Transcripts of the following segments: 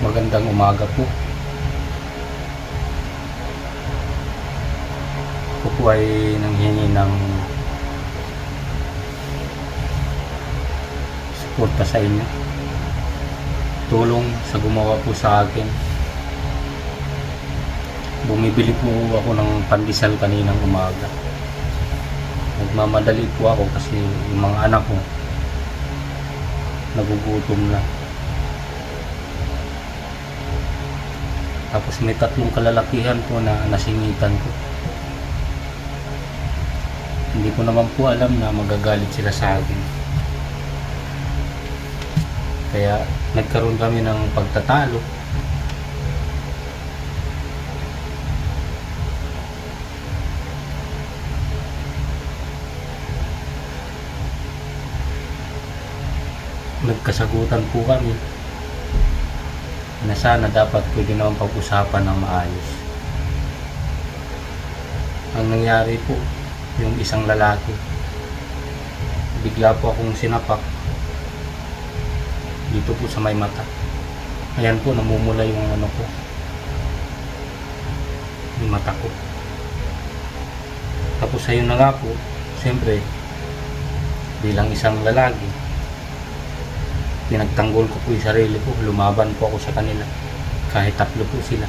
Magandang umaga po. Ako po ay ng suporta sa inyo. Tulong sa gumawa po sa akin. Bumibili po ako ng pandesal kaninang umaga. Nagmamadali po ako kasi yung mga anak ko nagugutom na. Tapos may tatlong kalalakihan po na nasingitan ko. Hindi ko naman po alam na magagalit sila sa akin. Kaya nagkaroon kami ng pagtatalo. Nagkasagutan po kami na sana dapat pwede naman pag-usapan ng maayos. Ang nangyari po, yung isang lalaki, bigla po akong sinapak dito po sa may mata. Ayan po, namumula yung ano ko, yung mata ko. Tapos ayun na nga po, siyempre, bilang isang lalaki, pinagtanggol ko po yung sarili ko, lumaban po ako sa kanila. Kahit tatlo po sila.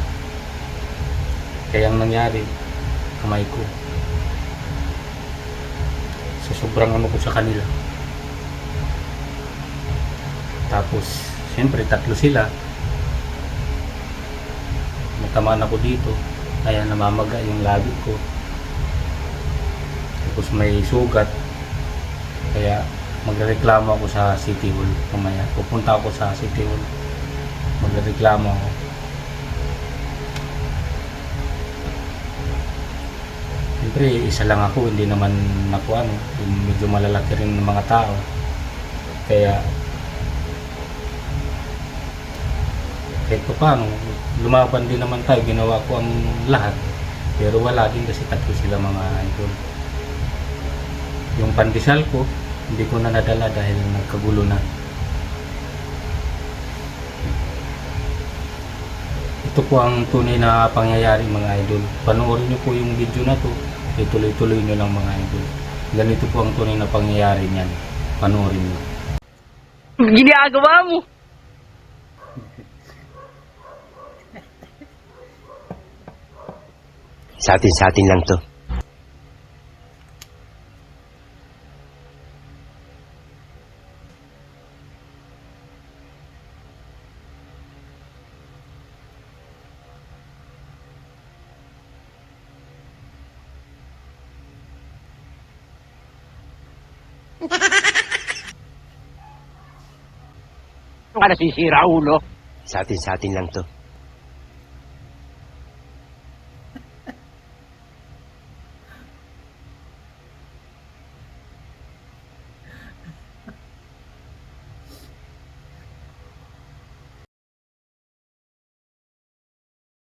Kaya ang nangyari, kamay ko. Sa sobrang ano ko sa kanila. Tapos, siyempre tatlo sila. Natamaan ako dito. Kaya namamaga yung labi ko. Tapos may sugat. Kaya magreklamo ako sa City Hall mamaya. Pupunta ako sa City Hall. Magreklamo ako. Siyempre, isa lang ako, hindi naman ako ano, medyo malalaki rin ng mga tao. Kaya, kahit pa paano, lumaban din naman tayo, ginawa ko ang lahat. Pero wala din kasi tatlo sila mga idol. Yung pandesal ko, hindi ko na nadala dahil nagkagulo na. Ito po ang tunay na pangyayari mga idol. Panoorin niyo po yung video na to. Ituloy-tuloy niyo lang mga idol. Ganito po ang tunay na pangyayari niyan. Panoorin niyo. Ginagawa mo. Sa atin, sa atin lang to. Ka nasisira, ulo? Sa atin, sa atin lang to.